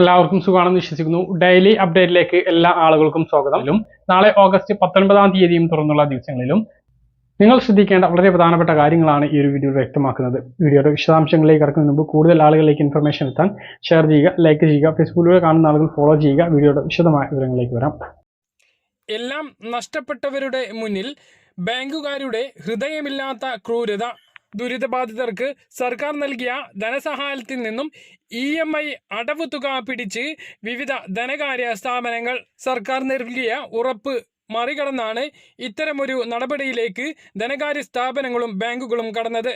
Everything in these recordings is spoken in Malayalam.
എല്ലാവർക്കും സുഖമാണെന്ന് വിശ്വസിക്കുന്നു. ഡെയിലി അപ്ഡേറ്റിലേക്ക് എല്ലാ ആളുകൾക്കും സ്വാഗതം. നാളെ ഓഗസ്റ്റ് പത്തൊൻപതാം തീയതിയും തുറന്നുള്ള ദിവസങ്ങളിലും നിങ്ങൾ ശ്രദ്ധിക്കേണ്ട വളരെ പ്രധാനപ്പെട്ട കാര്യങ്ങളാണ് ഈ ഒരു വീഡിയോ വ്യക്തമാക്കുന്നത്. വീഡിയോയുടെ വിശദാംശങ്ങളിലേക്ക് കടക്കുന്നതിന് മുമ്പ് കൂടുതൽ ആളുകളിലേക്ക് ഇൻഫർമേഷൻ എത്താൻ ഷെയർ ചെയ്യുക ലൈക്ക് ചെയ്യുക ഫേസ്ബുക്കിലൂടെ കാണുന്ന ആളുകൾ ഫോളോ ചെയ്യുക. വീഡിയോയുടെ വിശദമായ വിവരങ്ങളിലേക്ക് വരാം. എല്ലാം നഷ്ടപ്പെട്ടവരുടെ മുന്നിൽ ബാങ്കുകാരുടെ ഹൃദയമില്ലാത്ത ക്രൂരത ദുരിതബാധിതർക്ക് സർക്കാർ നൽകിയ ധനസഹായത്തിൽ നിന്നും ഇ എം ഐ അടവ് തുക പിടിച്ച് വിവിധ ധനകാര്യ സ്ഥാപനങ്ങൾ സർക്കാർ നൽകിയ ഉറപ്പ് മറികടന്നാണ് ഇത്തരമൊരു നടപടിയിലേക്ക് ധനകാര്യ സ്ഥാപനങ്ങളും ബാങ്കുകളും കടന്നത്.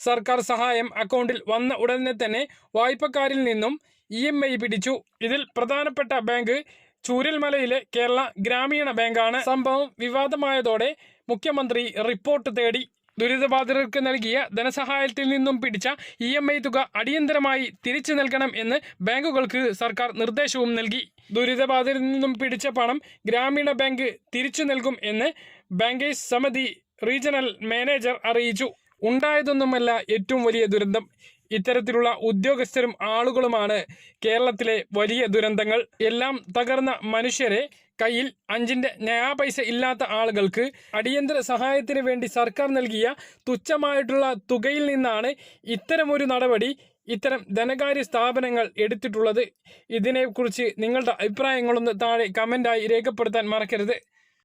സർക്കാർ സഹായം അക്കൗണ്ടിൽ വന്ന ഉടനെ തന്നെ വായ്പക്കാരിൽ നിന്നും ഇ എം ഐ പിടിച്ചു. ഇതിൽ പ്രധാനപ്പെട്ട ബാങ്ക് ചൂരൽമലയിലെ കേരള ഗ്രാമീണ ബാങ്കാണ്. സംഭവം വിവാദമായതോടെ മുഖ്യമന്ത്രി റിപ്പോർട്ട് തേടി. ദുരിതബാധിതർക്ക് നൽകിയ ധനസഹായത്തിൽ നിന്നും പിടിച്ച ഇ എം ഐ തുക അടിയന്തരമായി തിരിച്ചു നൽകണം എന്ന് ബാങ്കുകൾക്ക് സർക്കാർ നിർദ്ദേശവും നൽകി. ദുരിതബാധിതരിൽ നിന്നും പിടിച്ച പണം ഗ്രാമീണ ബാങ്ക് തിരിച്ചു നൽകും എന്ന് ബാങ്കേഴ്സ് സമിതി റീജിയണൽ മാനേജർ അറിയിച്ചു. ഉണ്ടായതൊന്നുമല്ല ഏറ്റവും വലിയ ദുരന്തം. ഇത്തരത്തിലുള്ള ഉദ്യോഗസ്ഥരും ആളുകളുമാണ് കേരളത്തിലെ വലിയ ദുരന്തങ്ങൾ. എല്ലാം തകർന്ന മനുഷ്യരെ കയ്യിൽ അഞ്ചിന്റെ നയാ പൈസ ഇല്ലാത്ത ആളുകൾക്ക് അടിയന്തര സഹായത്തിന് വേണ്ടി സർക്കാർ നൽകിയ തുച്ഛമായിട്ടുള്ള തുകയിൽ നിന്നാണ് ഇത്തരമൊരു നടപടി ഇത്തരം ധനകാര്യ സ്ഥാപനങ്ങൾ എടുത്തിട്ടുള്ളത്. ഇതിനെക്കുറിച്ച് നിങ്ങളുടെ അഭിപ്രായങ്ങളൊന്ന് താഴെ കമന്റായി രേഖപ്പെടുത്താൻ മറക്കരുത്.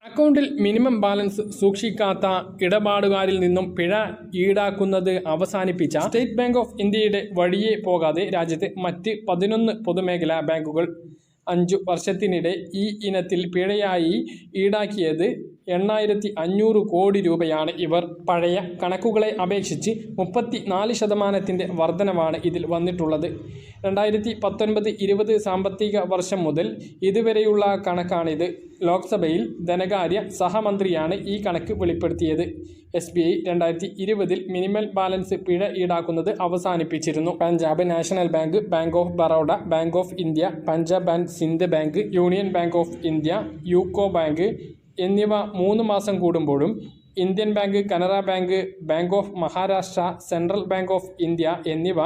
അക്കൗണ്ടിൽ മിനിമം ബാലൻസ് സൂക്ഷിക്കാത്ത ഇടപാടുകാരിൽ നിന്നും പിഴ ഈടാക്കുന്നത് അവസാനിപ്പിച്ച സ്റ്റേറ്റ് ബാങ്ക് ഓഫ് ഇന്ത്യയുടെ വഴിയെ പോകാതെ രാജ്യത്തെ മറ്റ് പതിനൊന്ന് പൊതുമേഖലാ ബാങ്കുകൾ അഞ്ചു വർഷത്തിനിടെ ഈ ഇനത്തിൽ പിഴയായി ഈടാക്കിയത് എണ്ണായിരത്തി അഞ്ഞൂറ് കോടി രൂപയാണ് ഇവർ പഴയ കണക്കുകളെ അപേക്ഷിച്ച് മുപ്പത്തി നാല് ശതമാനത്തിന്റെ വർധനവാണ് ഇതിൽ വന്നിട്ടുള്ളത്. രണ്ടായിരത്തി പത്തൊൻപത് ഇരുപത് സാമ്പത്തിക വർഷം മുതൽ ഇതുവരെയുള്ള കണക്കാണിത്. ലോക്സഭയിൽ ധനകാര്യ സഹമന്ത്രിയാണ് ഈ കണക്ക് വെളിപ്പെടുത്തിയത്. എസ് ബി ഐ രണ്ടായിരത്തി ഇരുപതിൽ മിനിമൽ ബാലൻസ് പിഴ ഈടാക്കുന്നത് അവസാനിപ്പിച്ചിരുന്നു. Punjab National Bank Bank of Baroda Bank of India Punjab and Sindh Bank Union Bank of India UCO Bank എന്നിവ മൂന്ന് മാസം കൂടുമ്പോഴും Indian Bank Canara Bank Bank of Maharashtra Central Bank of India എന്നിവ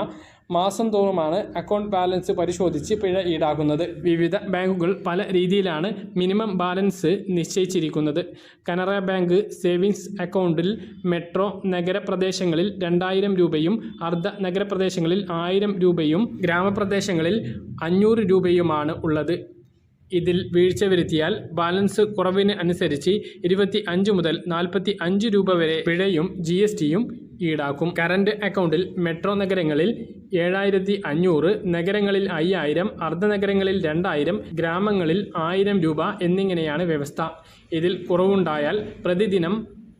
മാസം തോറുമാണ് അക്കൗണ്ട് ബാലൻസ് പരിശോധിച്ച് പിഴ ഈടാക്കുന്നത്. വിവിധ ബാങ്കുകൾ പല രീതിയിലാണ് മിനിമം ബാലൻസ് നിശ്ചയിച്ചിരിക്കുന്നത്. കനറ ബാങ്ക് സേവിങ്സ് അക്കൗണ്ടിൽ മെട്രോ നഗരപ്രദേശങ്ങളിൽ രണ്ടായിരം രൂപയും അർദ്ധ നഗരപ്രദേശങ്ങളിൽ ആയിരം രൂപയും ഗ്രാമപ്രദേശങ്ങളിൽ അഞ്ഞൂറ് രൂപയുമാണ് ഉള്ളത്. ഇതിൽ വീഴ്ച വരുത്തിയാൽ ബാലൻസ് കുറവിന് അനുസരിച്ച് ഇരുപത്തി അഞ്ച് മുതൽ നാൽപ്പത്തി അഞ്ച് രൂപ വരെ പിഴയും ജി എസ് ടിയും ഈടാക്കും. കറണ്ട് അക്കൗണ്ടിൽ മെട്രോ നഗരങ്ങളിൽ ഏഴായിരത്തി അഞ്ഞൂറ് നഗരങ്ങളിൽ അയ്യായിരം അർദ്ധനഗരങ്ങളിൽ രണ്ടായിരം ഗ്രാമങ്ങളിൽ ആയിരം രൂപ എന്നിങ്ങനെയാണ് വ്യവസ്ഥ. ഇതിൽ കുറവുണ്ടായാൽ പ്രതിദിനം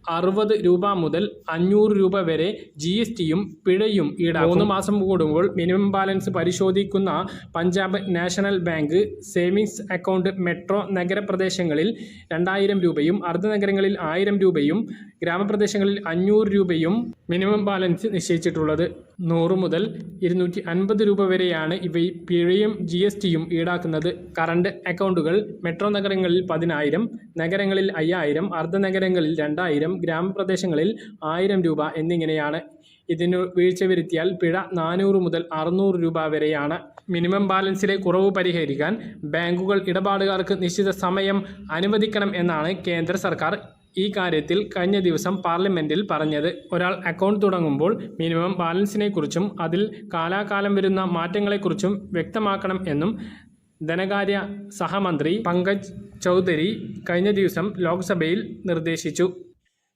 അറുപത് രൂപ മുതൽ അഞ്ഞൂറ് രൂപ വരെ ജി എസ് ടിയും പിഴയും ഈടാക്കും. മൂന്ന് മാസം കൂടുമ്പോൾ മിനിമം ബാലൻസ് പരിശോധിക്കുന്ന Punjab National Bank savings account metro നഗരപ്രദേശങ്ങളിൽ രണ്ടായിരം രൂപയും അർദ്ധനഗരങ്ങളിൽ ആയിരം രൂപയും ഗ്രാമപ്രദേശങ്ങളിൽ അഞ്ഞൂറ് രൂപയും മിനിമം ബാലൻസ് നിശ്ചയിച്ചിട്ടുള്ളത്. നൂറ് മുതൽ ഇരുന്നൂറ്റി അൻപത് രൂപ വരെയാണ് ഇവയിൽ പിഴയും ജി എസ് ടിയും ഈടാക്കുന്നത്. കറണ്ട് അക്കൗണ്ടുകൾ മെട്രോ നഗരങ്ങളിൽ പതിനായിരം നഗരങ്ങളിൽ അയ്യായിരം അർദ്ധനഗരങ്ങളിൽ രണ്ടായിരം ഗ്രാമപ്രദേശങ്ങളിൽ ആയിരം രൂപ എന്നിങ്ങനെയാണ്. ഇതിനു വീഴ്ച വരുത്തിയാൽ പിഴ നാനൂറ് മുതൽ അറുന്നൂറ് രൂപ വരെയാണ്. മിനിമം ബാലൻസിലെ കുറവ് പരിഹരിക്കാൻ ബാങ്കുകൾ ഇടപാടുകാർക്ക് നിശ്ചിത സമയം അനുവദിക്കണം എന്നാണ് കേന്ദ്ര സർക്കാർ ഈ കാര്യത്തിൽ കഴിഞ്ഞ ദിവസം പാർലമെന്റിൽ പറഞ്ഞത്. ഒരാൾ അക്കൗണ്ട് തുടങ്ങുമ്പോൾ മിനിമം ബാലൻസിനെക്കുറിച്ചും അതിൽ കാലാകാലം വരുന്ന മാറ്റങ്ങളെക്കുറിച്ചും വ്യക്തമാക്കണം എന്നും ധനകാര്യ സഹമന്ത്രി പങ്കജ് ചൗധരി കഴിഞ്ഞ ദിവസം ലോക്സഭയിൽ നിർദ്ദേശിച്ചു.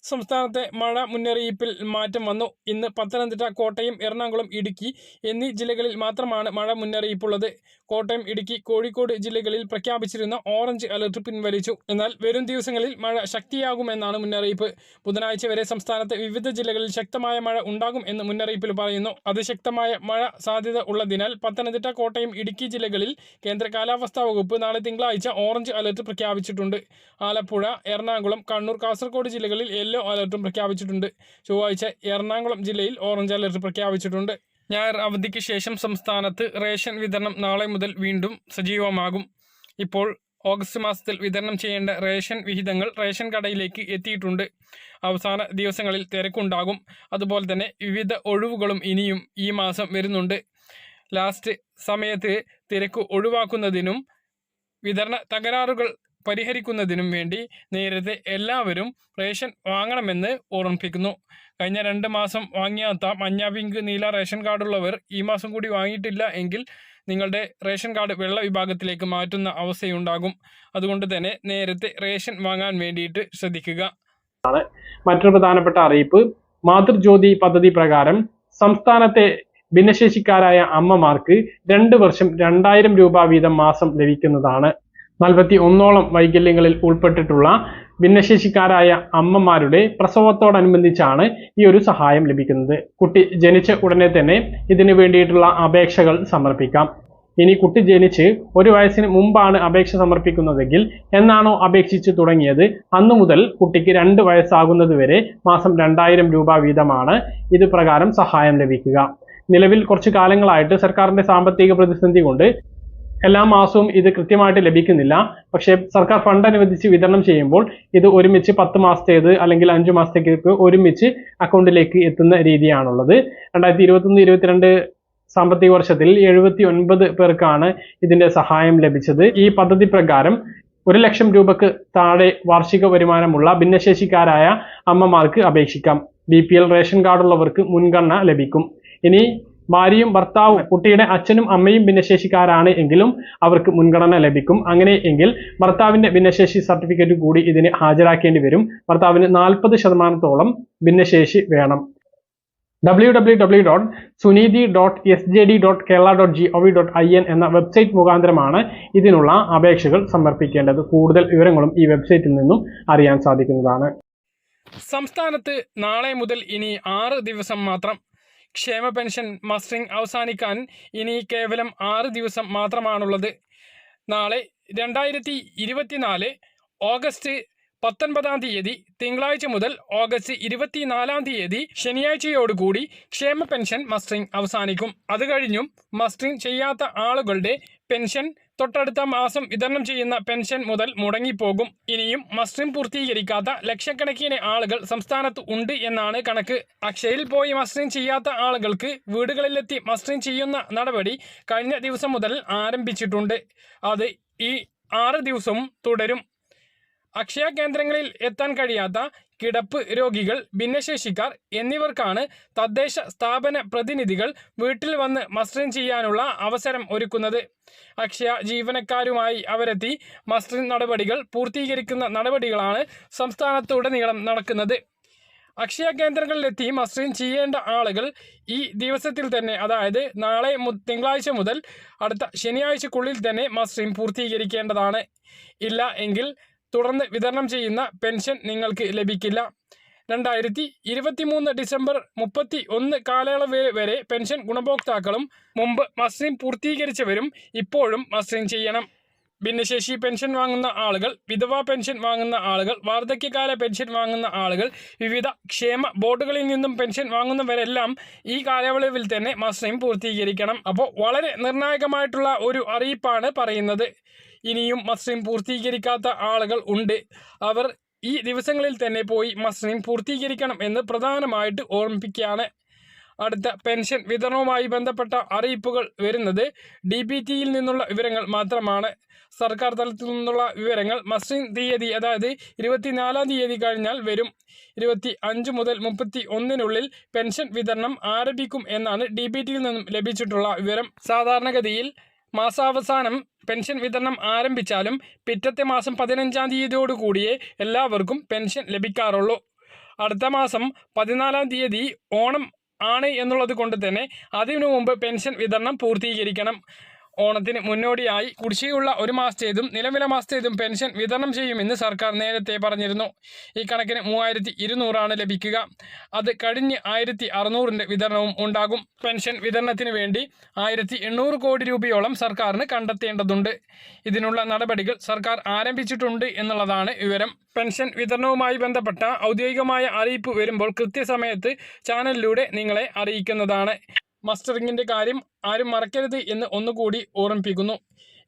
സംസ്ഥാനത്തെ മഴ മുന്നറിയിപ്പിൽ മാറ്റം വന്നു. ഇന്ന് പത്തനംതിട്ട കോട്ടയം എറണാകുളം ഇടുക്കി എന്നീ ജില്ലകളിൽ മാത്രമാണ് മഴ മുന്നറിയിപ്പുള്ളത്. കോട്ടയം ഇടുക്കി കോഴിക്കോട് ജില്ലകളിൽ പ്രഖ്യാപിച്ചിരുന്ന ഓറഞ്ച് അലർട്ട് പിൻവലിച്ചു. എന്നാൽ വരും ദിവസങ്ങളിൽ മഴ ശക്തിയാകുമെന്നാണ് മുന്നറിയിപ്പ്. ബുധനാഴ്ച വരെ സംസ്ഥാനത്തെ വിവിധ ജില്ലകളിൽ ശക്തമായ മഴ ഉണ്ടാകും എന്ന് മുന്നറിയിപ്പിൽ പറയുന്നു. അതിശക്തമായ മഴ സാധ്യത ഉള്ളതിനാൽ പത്തനംതിട്ട കോട്ടയം ഇടുക്കി ജില്ലകളിൽ കേന്ദ്ര കാലാവസ്ഥാ വകുപ്പ് നാളെ തിങ്കളാഴ്ച ഓറഞ്ച് അലർട്ട് പ്രഖ്യാപിച്ചിട്ടുണ്ട്. ആലപ്പുഴ എറണാകുളം കണ്ണൂർ കാസർഗോഡ് ജില്ലകളിൽ യെല്ലോ അലർട്ടും പ്രഖ്യാപിച്ചിട്ടുണ്ട്. ചൊവ്വാഴ്ച എറണാകുളം ജില്ലയിൽ ഓറഞ്ച് അലർട്ട് പ്രഖ്യാപിച്ചിട്ടുണ്ട്. ഞായർ അവധിക്ക് ശേഷം സംസ്ഥാനത്ത് റേഷൻ വിതരണം നാളെ മുതൽ വീണ്ടും സജീവമാകും. ഇപ്പോൾ ഓഗസ്റ്റ് മാസത്തിൽ വിതരണം ചെയ്യേണ്ട റേഷൻ വിഹിതങ്ങൾ റേഷൻ കടയിലേക്ക് എത്തിയിട്ടുണ്ട്. അവസാന ദിവസങ്ങളിൽ തിരക്കുണ്ടാകും. അതുപോലെ തന്നെ വിവിധ ഒഴിവുകളും ഇനിയും ഈ മാസം വരുന്നുണ്ട്. ലാസ്റ്റ് സമയത്ത് തിരക്ക് ഒഴിവാക്കുന്നതിനും വിതരണ തകരാറുകൾ പരിഹരിക്കുന്നതിനും വേണ്ടി നേരത്തെ എല്ലാവരും റേഷൻ വാങ്ങണമെന്ന് ഓർമ്മിപ്പിക്കുന്നു. കഴിഞ്ഞ രണ്ട് മാസം വാങ്ങിയാത്ത മഞ്ഞ പിങ്ക് നീല റേഷൻ കാർഡുള്ളവർ ഈ മാസം കൂടി വാങ്ങിയിട്ടില്ല എങ്കിൽ നിങ്ങളുടെ റേഷൻ കാർഡ് വെള്ള വിഭാഗത്തിലേക്ക് മാറ്റുന്ന അവസ്ഥയുണ്ടാകും. അതുകൊണ്ട് തന്നെ നേരത്തെ റേഷൻ വാങ്ങാൻ വേണ്ടിയിട്ട് ശ്രദ്ധിക്കുക. മറ്റൊരു പ്രധാനപ്പെട്ട അറിയിപ്പ്. മാതൃജ്യോതി പദ്ധതി പ്രകാരം സംസ്ഥാനത്തെ ഭിന്നശേഷിക്കാരായ അമ്മമാർക്ക് രണ്ട് വർഷം രണ്ടായിരം രൂപ വീതം മാസം ലഭിക്കുന്നതാണ്. നാൽപ്പത്തി ഒന്നോളം വൈകല്യങ്ങളിൽ ഉൾപ്പെട്ടിട്ടുള്ള ഭിന്നശേഷിക്കാരായ അമ്മമാരുടെ പ്രസവത്തോടനുബന്ധിച്ചാണ് ഈ ഒരു സഹായം ലഭിക്കുന്നത്. കുട്ടി ജനിച്ച ഉടനെ തന്നെ ഇതിനു വേണ്ടിയിട്ടുള്ള അപേക്ഷകൾ സമർപ്പിക്കാം. ഇനി കുട്ടി ജനിച്ച് ഒരു വയസ്സിന് മുമ്പാണ് അപേക്ഷ സമർപ്പിക്കുന്നതെങ്കിൽ എന്നാണോ അപേക്ഷിച്ച് തുടങ്ങിയത്? അന്നു മുതൽ കുട്ടിക്ക് രണ്ട് വയസ്സാകുന്നത് വരെ മാസം രണ്ടായിരം രൂപ വീതമാണ് ഇത് സഹായം ലഭിക്കുക. നിലവിൽ കുറച്ചു കാലങ്ങളായിട്ട് സർക്കാരിന്റെ സാമ്പത്തിക പ്രതിസന്ധി കൊണ്ട് എല്ലാ മാസവും ഇത് കൃത്യമായിട്ട് ലഭിക്കുന്നില്ല. പക്ഷേ സർക്കാർ ഫണ്ട് അനുവദിച്ച് വിതരണം ചെയ്യുമ്പോൾ ഇത് ഒരുമിച്ച് പത്ത് മാസത്തേത് അല്ലെങ്കിൽ അഞ്ചു മാസത്തേക്ക് ഒരുമിച്ച് അക്കൗണ്ടിലേക്ക് എത്തുന്ന രീതിയാണുള്ളത്. രണ്ടായിരത്തി ഇരുപത്തൊന്ന് ഇരുപത്തിരണ്ട് സാമ്പത്തിക വർഷത്തിൽ എഴുപത്തി ഒൻപത് പേർക്കാണ് ഇതിന്റെ സഹായം ലഭിച്ചത്. ഈ പദ്ധതി പ്രകാരം ഒരു ലക്ഷം രൂപക്ക് താഴെ വാർഷിക വരുമാനമുള്ള ഭിന്നശേഷിക്കാരായ അമ്മമാർക്ക് അപേക്ഷിക്കാം. ബി പി എൽ റേഷൻ കാർഡുള്ളവർക്ക് മുൻഗണന ലഭിക്കും. ഇനി ഭാര്യയും ഭർത്താവും കുട്ടിയുടെ അച്ഛനും അമ്മയും ഭിന്നശേഷിക്കാരാണ് എങ്കിലും അവർക്ക് മുൻഗണന ലഭിക്കും. അങ്ങനെ എങ്കിൽ ഭർത്താവിന്റെ ഭിന്നശേഷി സർട്ടിഫിക്കറ്റ് കൂടി ഇതിന് ഹാജരാക്കേണ്ടി വരും. ഭർത്താവിന് നാൽപ്പത് ശതമാനത്തോളം ഭിന്നശേഷി വേണം. W W W dot Suneethi dot S J D dot Kerala dot G O V dot I N എന്ന വെബ്സൈറ്റ് മുഖാന്തരമാണ് ഇതിനുള്ള അപേക്ഷകൾ സമർപ്പിക്കേണ്ടത്. കൂടുതൽ വിവരങ്ങളും ഈ വെബ്സൈറ്റിൽ നിന്നും അറിയാൻ സാധിക്കുന്നതാണ്. സംസ്ഥാനത്ത് നാളെ മുതൽ ഇനി ആറ് ദിവസം മാത്രം ക്ഷേമ പെൻഷൻ മസ്റ്ററിംഗ് അവസാനിക്കാൻ ഇനി കേവലം ആറ് ദിവസം മാത്രമാണുള്ളത്. നാളെ രണ്ടായിരത്തി ഇരുപത്തിനാല് ഓഗസ്റ്റ് പത്തൊൻപതാം തീയതി തിങ്കളാഴ്ച മുതൽ ഓഗസ്റ്റ് ഇരുപത്തിനാലാം തീയതി ശനിയാഴ്ചയോടുകൂടി ക്ഷേമ പെൻഷൻ മസ്റ്ററിംഗ് അവസാനിക്കും. അത് കഴിഞ്ഞും മസ്റ്ററിംഗ് ചെയ്യാത്ത ആളുകളുടെ പെൻഷൻ തൊട്ടടുത്ത മാസം വിതരണം ചെയ്യുന്ന പെൻഷൻ മുതൽ മുടങ്ങിപ്പോകും. ഇനിയും മസ്റ്റിം പൂർത്തീകരിക്കാത്ത ലക്ഷക്കണക്കിന് ആളുകൾ സംസ്ഥാനത്ത് ഉണ്ട് എന്നാണ് കണക്ക്. അക്ഷയിൽ പോയി മസ്റ്റിം ചെയ്യാത്ത ആളുകൾക്ക് വീടുകളിലെത്തി മസ്റ്റിം ചെയ്യുന്ന നടപടി കഴിഞ്ഞ ദിവസം മുതൽ ആരംഭിച്ചിട്ടുണ്ട്. അത് ഈ ആറ് ദിവസവും തുടരും. അക്ഷയ കേന്ദ്രങ്ങളിൽ എത്താൻ കഴിയാത്ത കിടപ്പ് രോഗികൾ ഭിന്നശേഷിക്കാർ എന്നിവർക്കാണ് തദ്ദേശ സ്ഥാപന പ്രതിനിധികൾ വീട്ടിൽ വന്ന് മസ്റ്റിൻ ചെയ്യാനുള്ള അവസരം ഒരുക്കുന്നത്. അക്ഷയ ജീവനക്കാരുമായി അവരെത്തി മസ്റ്റിൻ നടപടികൾ പൂർത്തീകരിക്കുന്ന നടപടികളാണ് സംസ്ഥാനത്തുടനീളം നടക്കുന്നത്. അക്ഷയ കേന്ദ്രങ്ങളിലെത്തി മസ്റ്റിൻ ചെയ്യേണ്ട ആളുകൾ ഈ ദിവസത്തിൽ തന്നെ അതായത് നാളെ തിങ്കളാഴ്ച മുതൽ അടുത്ത ശനിയാഴ്ചക്കുള്ളിൽ തന്നെ മസ്റ്റിൻ പൂർത്തീകരിക്കേണ്ടതാണ്. ഇല്ല എങ്കിൽ തുടർന്ന് വിതരണം ചെയ്യുന്ന പെൻഷൻ നിങ്ങൾക്ക് ലഭിക്കില്ല. രണ്ടായിരത്തി ഇരുപത്തിമൂന്ന് ഡിസംബർ മുപ്പത്തി ഒന്ന് കാലയളവ് വരെ പെൻഷൻ ഗുണഭോക്താക്കളും മുമ്പ് മസ്റ്ററിംഗ് പൂർത്തീകരിച്ചവരും ഇപ്പോഴും മസ്റ്ററിംഗ് ചെയ്യണം. ഭിന്നശേഷി പെൻഷൻ വാങ്ങുന്ന ആളുകൾ വിധവാ പെൻഷൻ വാങ്ങുന്ന ആളുകൾ വാർദ്ധക്യകാല പെൻഷൻ വാങ്ങുന്ന ആളുകൾ വിവിധ ക്ഷേമ ബോർഡുകളിൽ നിന്നും പെൻഷൻ വാങ്ങുന്നവരെല്ലാം ഈ കാലയളവിൽ തന്നെ മസ്റ്ററിംഗ് പൂർത്തീകരിക്കണം. അപ്പോൾ വളരെ നിർണായകമായിട്ടുള്ള ഒരു അറിയിപ്പാണ് പറയുന്നത്. ഇനിയും മസ്ലിം പൂർത്തീകരിക്കാത്ത ആളുകൾ ഉണ്ട്. അവർ ഈ ദിവസങ്ങളിൽ തന്നെ പോയി മസ്ലിം പൂർത്തീകരിക്കണം എന്ന് പ്രധാനമായിട്ട് ഓർമ്മിപ്പിക്കുകയാണ്. അടുത്ത പെൻഷൻ വിതരണവുമായി ബന്ധപ്പെട്ട അറിയിപ്പുകൾ വരുന്നത് ഡി ബി ടിയിൽ നിന്നുള്ള വിവരങ്ങൾ മാത്രമാണ്. സർക്കാർ തലത്തിൽ നിന്നുള്ള വിവരങ്ങൾ മസ്ലിം തീയതി അതായത് ഇരുപത്തിനാലാം തീയതി കഴിഞ്ഞാൽ വരും. ഇരുപത്തി അഞ്ച് മുതൽ മുപ്പത്തി ഒന്നിനുള്ളിൽ പെൻഷൻ വിതരണം ആരംഭിക്കും എന്നാണ് ഡി ബി ടിയിൽ നിന്നും ലഭിച്ചിട്ടുള്ള വിവരം. സാധാരണഗതിയിൽ മാസാവസാനം പെൻഷൻ വിതരണം ആരംഭിച്ചാലും പിറ്റത്തെ മാസം പതിനഞ്ചാം തീയതിയോടുകൂടിയേ എല്ലാവർക്കും പെൻഷൻ ലഭിക്കാറുള്ളൂ. അടുത്ത മാസം പതിനാലാം തീയതി ഓണം ആണ് എന്നുള്ളത് കൊണ്ട് തന്നെ അതിനു മുമ്പ് പെൻഷൻ വിതരണം പൂർത്തീകരിക്കണം. ഓണത്തിന് മുന്നോടിയായി കുടിശ്ശികയുള്ള ഒരു മാസത്തേതും നിലവിലെ മാസത്തേതും പെൻഷൻ വിതരണം ചെയ്യുമെന്ന് സർക്കാർ നേരത്തെ പറഞ്ഞിരുന്നു. ഈ കണക്കിന് മൂവായിരത്തി ഇരുന്നൂറാണ് ലഭിക്കുക. അത് കഴിഞ്ഞ് ആയിരത്തി അറുന്നൂറിന്റെ വിതരണവും ഉണ്ടാകും. പെൻഷൻ വിതരണത്തിന് വേണ്ടി ആയിരത്തി എണ്ണൂറ് കോടി രൂപയോളം സർക്കാരിന് കണ്ടെത്തേണ്ടതുണ്ട്. ഇതിനുള്ള നടപടികൾ സർക്കാർ ആരംഭിച്ചിട്ടുണ്ട് എന്നുള്ളതാണ് വിവരം. പെൻഷൻ വിതരണവുമായി ബന്ധപ്പെട്ട ഔദ്യോഗികമായ അറിയിപ്പ് വരുമ്പോൾ കൃത്യസമയത്ത് ചാനലിലൂടെ നിങ്ങളെ അറിയിക്കുന്നതാണ്. മസ്റ്ററിങ്ങിന്റെ കാര്യം ആരും മറക്കരുത് എന്ന് ഒന്നുകൂടി ഓർമ്മിപ്പിക്കുന്നു.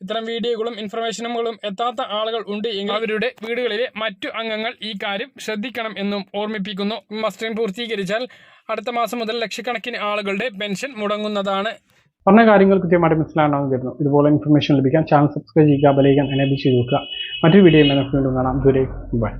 ഇത്തരം വീഡിയോകളും ഇൻഫർമേഷനുകളും എത്താത്ത ആളുകൾ ഉണ്ട് എങ്കിൽ അവരുടെ വീടുകളിലെ മറ്റു അംഗങ്ങൾ ഈ കാര്യം ശ്രദ്ധിക്കണം എന്നും ഓർമ്മിപ്പിക്കുന്നു. മസ്റ്ററിംഗ് പൂർത്തീകരിച്ചാൽ അടുത്ത മാസം മുതൽ ലക്ഷക്കണക്കിന് ആളുകളുടെ പെൻഷൻ മുടങ്ങുന്നതാണ്. പറഞ്ഞ കാര്യങ്ങൾ കൃത്യമായിട്ട് മനസ്സിലാണെന്ന് വരുന്നു ഇതുപോലെ ഇൻഫർമേഷൻ ലഭിക്കാൻ ചാനൽ സബ്സ്ക്രൈബ് ചെയ്യുക ബലയിക്കാൻ എനേബിൾ ചെയ്ത് നോക്കുക മറ്റൊരു വീഡിയോ വീണ്ടും കാണാം. ദൂരെ ബൈ